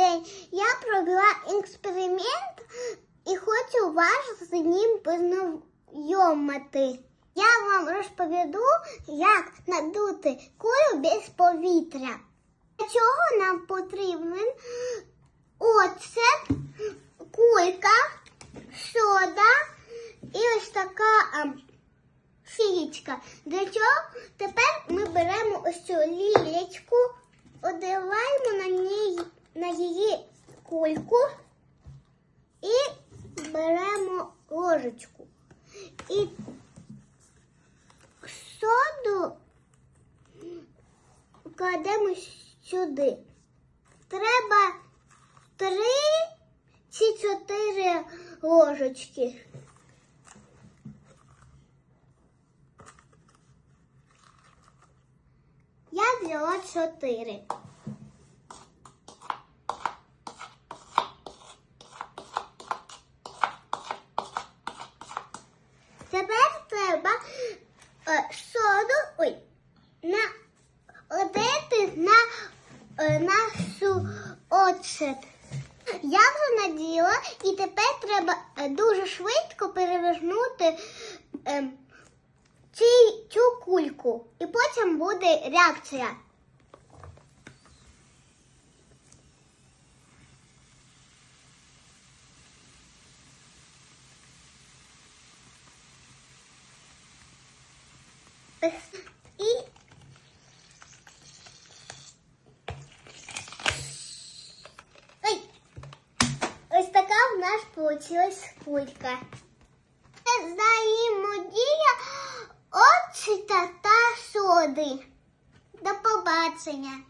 день. Я провела експеримент і хочу вас з ним познайомити. Я вам розповіду, як надути кулю без повітря. Для чого нам потрібен оцет, кулька, сода і ось така ем. Для чого? Тепер ми беремо ось цю лілечку, одягаємо на ній кульку і беремо ложечку. І соду кладемо сюди. Треба три чи чотири ложечки. Я взяла чотири. Тепер треба е, соду ой, налити на е, нашу оцет. Я вже наділа, і тепер треба е, дуже швидко перевернути е, ці, цю кульку. І потім буде реакція. Ось- І Ой! Ось така в нас получилась кулька. Взаємодія от та соди. До побачення.